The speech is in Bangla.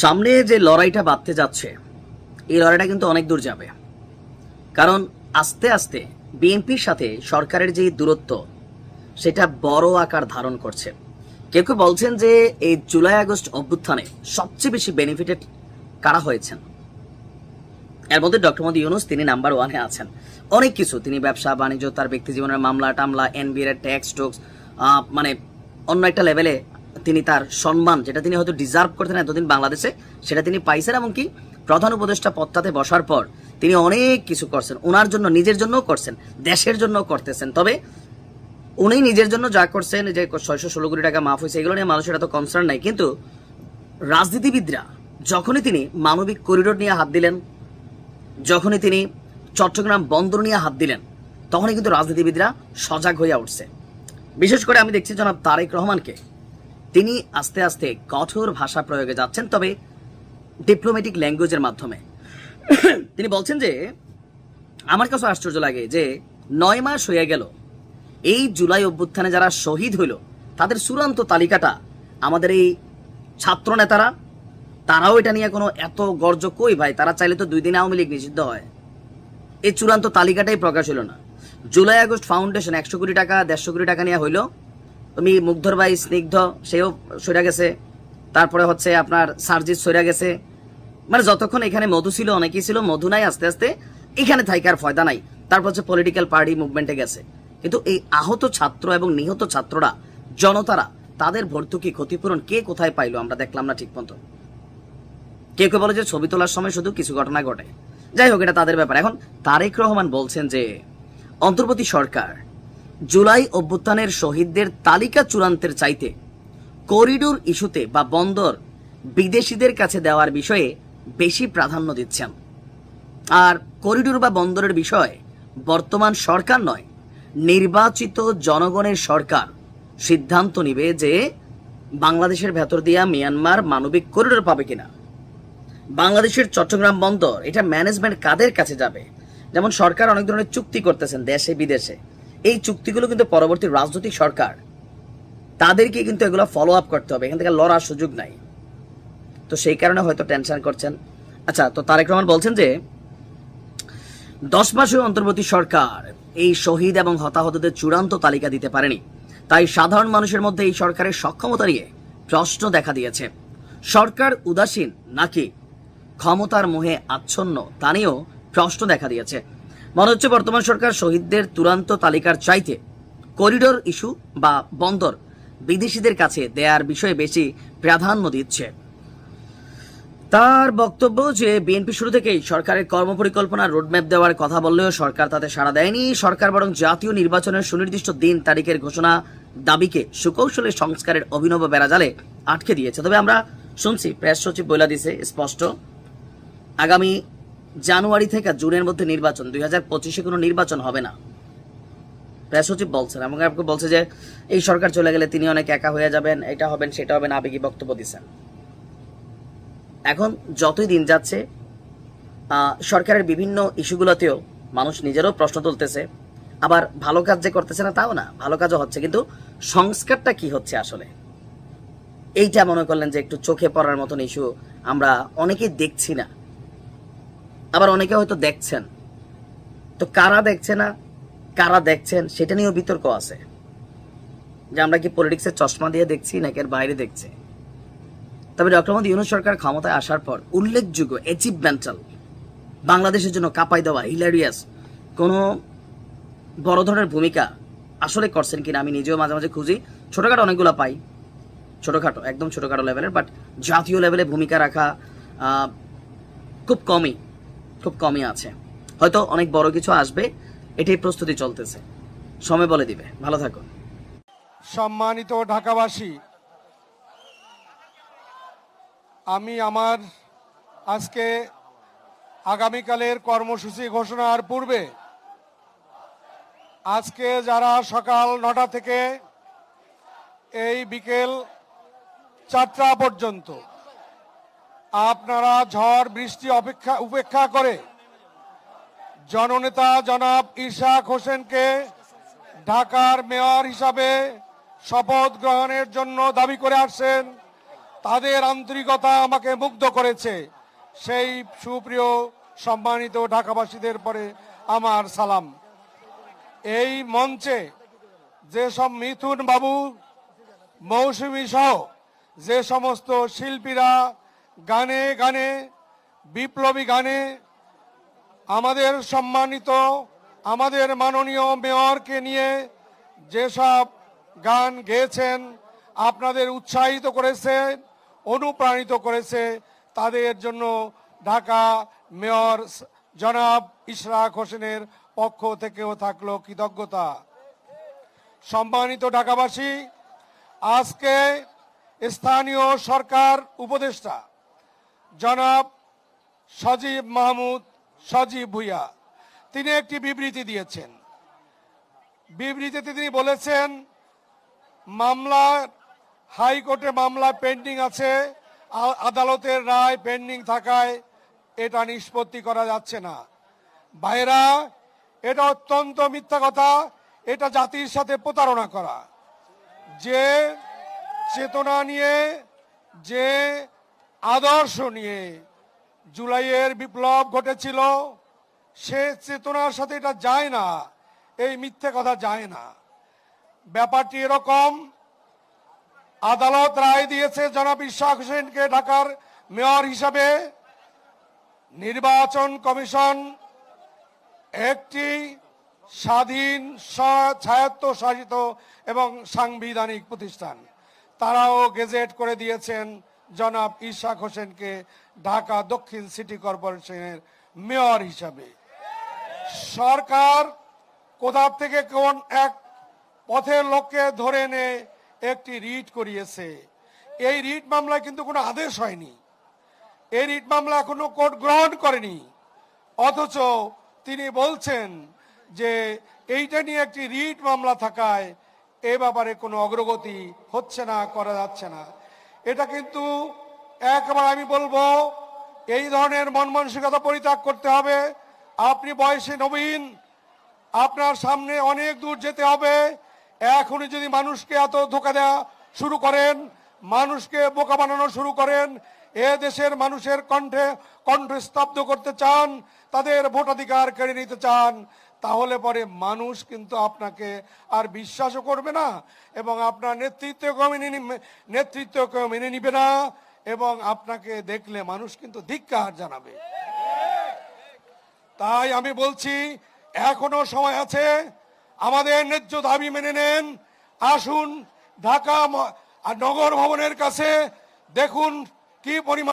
সামনে যে লড়াইটা বাঁধতে যাচ্ছে, এই লড়াইটা কিন্তু অনেক দূর যাবে। কারণ আস্তে আস্তে বিএনপির সাথে সরকারের যে দূরত্ব, সেটা বড় আকার ধারণ করছে। কেউ কেউ বলছেন যে এই জুলাই আগস্ট অভ্যুত্থানে সবচেয়ে বেশি বেনিফিটেড কারা হয়েছেন? এর মধ্যে ডক্টর মোদী ইউনুস, তিনি নাম্বার ওয়ানে আছেন। অনেক কিছু, তিনি ব্যবসা, বাণিজ্য, তার ব্যক্তি জীবনের মামলা, টামলা এনবিআর ট্যাক্স টোক্স মানে অন্য একটা লেভেলে তিনি তার সম্মান, যেটা তিনি হয়তো ডিজার্ভ করতেন এতদিন বাংলাদেশে, সেটা তিনি পাইছেন এবং কি প্রধান উপদেষ্টা পদটাতে বসার পর তিনি অনেক কিছু করছেন। ওনার জন্য, নিজের জন্যও করছেন, দেশের জন্য করতেছেন। তবে উনি নিজের জন্য যা করছেন যে ছয়শো ষোলো কোটি টাকা মাফ হয়েছে, এগুলো নিয়ে মানুষের এত কনসার্ন নাই। কিন্তু রাজনীতিবিদরা, যখনই তিনি মানবিক করিডোর নিয়ে হাত দিলেন যখনই তিনি চট্টগ্রাম বন্দর নিয়ে হাত দিলেন, তখনই কিন্তু রাজনীতিবিদরা সজাগ হইয়া উঠছে। বিশেষ করে আমি দেখছি জনাব তারেক রহমানকে। তিনি আস্তে আস্তে কঠোর ভাষা প্রয়োগে যাচ্ছেন, তবে ডিপ্লোম্যাটিক ল্যাঙ্গুয়েজের মাধ্যমে। তিনি বলছেন যে, আমার কাছে আশ্চর্য লাগে যে, নয় মাস হয়ে গেল। এই জুলাই অভ্যুত্থানে যারা শহীদ হইল, তাদের চূড়ান্ত তালিকাটা আমাদের এই ছাত্র নেতারা তারাও এটা নিয়ে কোনো এত গর্জ কই ভাই? তারা চাইলে তো দুই দিন আওয়ামী লীগ নিষিদ্ধ হয়। এই চূড়ান্ত তালিকাটাই প্রকাশ হলো না। জুলাই আগস্ট ফাউন্ডেশন একশো কোটি টাকা, দেড়শো কোটি টাকা নিয়ে হইল। তুমি মুগ্ধর ভাই স্নিগ্ধ, সেও সরে গেছে। তারপরে হচ্ছে আপনার সার্জিৎ সরে গেছে। মানে যতক্ষণ এখানে মধু ছিল, অনেকেই ছিল, মধু নাই, আস্তে আস্তে এখানে থাইকার ফয়দা নাই। তারপর হচ্ছে পলিটিক্যাল পার্টি মুভমেন্টে গেছে। কিন্তু এই আহত ছাত্র এবং নিহত ছাত্ররা, জনতারা, তাদের ভর্তুকি ক্ষতিপূরণ কে কোথায় পাইলো আমরা দেখলাম না ঠিক মতো। কেউ কেউ বলে যে ছবি তোলার সময় শুধু কিছু ঘটনা ঘটে। যাই হোক, এটা তাদের ব্যাপার। এখন তারেক রহমান বলছেন যে, অন্তর্বর্তী সরকার জুলাই অভ্যুত্থানের শহীদদের তালিকা চূড়ান্তের চাইতে করিডোর ইস্যুতে বা বন্দর বিদেশিদের কাছে দেওয়ার বিষয়ে বেশি প্রাধান্য দিচ্ছেন। আর করিডোর বা বন্দরের বিষয়ে বর্তমান সরকার নয়, নির্বাচিত জনগণের সরকার সিদ্ধান্ত নিবে যে বাংলাদেশের ভেতর দিয়া মিয়ানমার মানবিক করিডোর পাবে কিনা। বাংলাদেশের চট্টগ্রাম বন্দর এটা ম্যানেজমেন্ট কাদের কাছে যাবে? যেমন সরকার অনেক ধরনের চুক্তি করতেছেন দেশে, বিদেশে। এই চুক্তিগুলো কিন্তু পরবর্তী রাজনৈতিক সরকার। তাদেরকে কিন্তু এগুলো ফলো আপ করতে হবে। এখান থেকে লড়ার সুযোগ নাই। তো সেই কারণে হয়তো টেনশন করছেন। আচ্ছা তো তারেক রহমান বলছেন যে, দশ মাসের অন্তর্বর্তী সরকার এই শহীদ এবং হতাহতদের চূড়ান্ত তালিকা দিতে পারেনি। তাই সাধারণ মানুষের মধ্যে এই সরকারের সক্ষমতা নিয়ে প্রশ্ন দেখা দিয়েছে। সরকার উদাসীন নাকি ক্ষমতার মোহে আচ্ছন্ন তা নিয়েও প্রশ্ন দেখা দিয়েছে। মনে হচ্ছে বর্তমান সরকার শহীদদের চূড়ান্ত তালিকার চাইতে করিডোর ইস্যু বা বন্দর বিদেশিদের কাছে দেয়ার বিষয়ে বেশি প্রাধান্য দিচ্ছে। তার বক্তব্য যে বিএনপি শুরু থেকেই সরকারের কর্মপরিকল্পনা রোডম্যাপ দেওয়ার কথা বললেও সরকার তাতে সাড়া দেয়নি। সরকার বরং জাতীয় নির্বাচনের সুনির্দিষ্ট দিন তারিখের ঘোষণা দাবিকে সুকৌশলে সংস্কারের অভিনব বেড়াজালে আটকে দিয়েছে। তবে আমরা শুনছি, প্রেস সচিব বইলা দিছে স্পষ্ট। আগামী জানুয়ারি থেকে জুনের মধ্যে নির্বাচন, দুই হাজার পঁচিশে কোনো নির্বাচন হবে না। প্রেস সচিব বলছেন এবং আপনি বলছে যে, এই সরকার চলে গেলে তিনি অনেক একা হয়ে যাবেন, এটা হবেন, সেটা হবেন আবেগী বক্তব্য দিচ্ছেন? এখন যতই দিন যাচ্ছে সরকারের বিভিন্ন ইস্যুগুলোতেও মানুষ নিজেরও প্রশ্ন তুলতেছে, আবার ভালো কাজ যে করতেছে না, তাও না, ভালো কাজও হচ্ছে, কিন্তু সংস্কারটা কি হচ্ছে আসলে? এইটা মনে করলেন যে একটু চোখে পড়ার মতন ইস্যু আমরা অনেকেই দেখছি না। আবার অনেকে হয়তো দেখছেন। তো কারা দেখছে না, কারা দেখছেন, সেটা নিয়েও বিতর্ক আছে। যে আমরা কি পলিটিক্সের চশমা দিয়ে দেখছি নাকি এর বাইরে দেখছি? তবে ডক্টর মোদী ইউনুস সরকার ক্ষমতায় আসার পর উল্লেখযোগ্য অ্যাচিভমেন্টাল বাংলাদেশের জন্য কাপাই দেওয়া হিলারিয়াস কোনো বড় ধরনের ভূমিকা আসলে করছেন কিনা আমি নিজেও মাঝে মাঝে খুঁজি। ছোটখাটো অনেকগুলো পাই। ছোটখাটো, একদম ছোটখাটো লেভেলের বাট জাতীয় লেভেলে ভূমিকা রাখা খুব কমই। খুব কমই আছে। হয়তো অনেক বড় কিছু আসবে, এটাই প্রস্তুতি চলতেছে। সময় বলে দিবে। ভালো থাকুন। সম্মানিত ঢাকাবাসী, আমি আমার আজকে আগামীকালের কর্মসূচি ঘোষণার পূর্বে আজকে যারা সকাল নটা থেকে এই বিকেল চারটা পর্যন্ত আপনারা ঝড় বৃষ্টি অপেক্ষা, উপেক্ষা করে জননেতা জনাব ইশাক হোসেনকে ঢাকার মেয়র হিসাবে শপথ গ্রহণের জন্য দাবি করে আসছেন। তাদের আন্তরিকতা আমাকে মুগ্ধ করেছে। সেই সুপ্রিয় সম্মানিত ঢাকাবাসীদের পরে আমার সালাম। এই মঞ্চে যেসব মিথুন বাবু, মৌসুমী সহ যে সমস্ত শিল্পীরা গানে গানে, বিপ্লবী গানে আমাদের সম্মানিত, আমাদের মাননীয় মেয়রকে নিয়ে যেসব গান গেয়েছেন, আপনাদের উৎসাহিত করেছে, অনুপ্রাণিত করেছে, তাদের জন্য ঢাকা মেয়র জনাব ইশরাক হোসেনের পক্ষ থেকেও থাকল কৃতজ্ঞতা। সম্মানিত ঢাকাবাসী, আজকে স্থানীয় সরকার উপদেষ্টা জনাব সজীব মাহমুদ সজীব ভুইয়া। তিনি একটি বিবৃতি দিয়েছেন। বিবৃতিতে তিনি বলেছেন, মামলা, হাইকোর্টে মামলা পেন্ডিং আছে আদালতের রায় পেন্ডিং থাকায় এটা নিষ্পত্তি করা যাচ্ছে না। ভাইরা এটা অত্যন্ত মিথ্যা কথা, এটা জাতির সাথে প্রতারণা করা। যে চেতনা নিয়ে, যে আদর্শ নিয়ে জুলাইয়ের বিপ্লব ঘটেছিল, সে চেতনার সাথে এটা যায় না, এই মিথ্যে কথা যায় না। ব্যাপারটি এরকম, আদালত রায় দিয়েছে জনাব ইশাক হোসেনকে ঢাকার মেয়র হিসাবে। নির্বাচন কমিশন একটি স্বাধীন, স্ব- স্বায়ত্তশাসিত এবং সাংবিধানিক প্রতিষ্ঠান। তারাও গেজেট করে দিয়েছেন জনাব ইশাক হোসেনকে ঢাকা দক্ষিণ সিটি কর্পোরেশনের মেয়র হিসাবে। সরকার কোথার থেকে কোন এক পথের লোককে ধরে এনে একটি রিট করিয়েছে। এই রিট মামলায় কিন্তু কোনো আদেশ হয়নি। এই রিট মামলা এখনও কোর্ট গ্রহণ করেনি। অথচ তিনি বলছেন যে এইটা নিয়ে একটি রিট মামলা থাকায় এ ব্যাপারে কোনো অগ্রগতি হচ্ছে না, করা যাচ্ছে না। এটা কিন্তু একবার আমি বলব, এই ধরনের মন মানসিকতা পরিত্যাগ করতে হবে। আপনি বয়সে নবীন, আপনার সামনে অনেক দূর যেতে হবে। এখনই যদি মানুষকে এত ধোকা দেওয়া শুরু করেন, মানুষকে বোকা বানানো শুরু করেন, এ দেশের মানুষের কণ্ঠে কণ্ঠ স্তব্ধ করতে চান, তাদের ভোটাধিকার কেড়ে নিতে চান তাহলে পরে মানুষ কিন্তু আপনাকে আর বিশ্বাসও করবে না এবং আপনার নেতৃত্বকেও মেনে নিবে- নেতৃত্বকেও মেনে নিবে না এবং আপনাকে দেখলে মানুষ কিন্তু ধিক্কার জানাবে। তাই আমি বলছি, এখনও সময় আছে, আমাদের ন্যায্য দাবি মেনে নেন। আসুন ঢাকা নগর ভবনের কাছে দেখুন কি পরিমাণ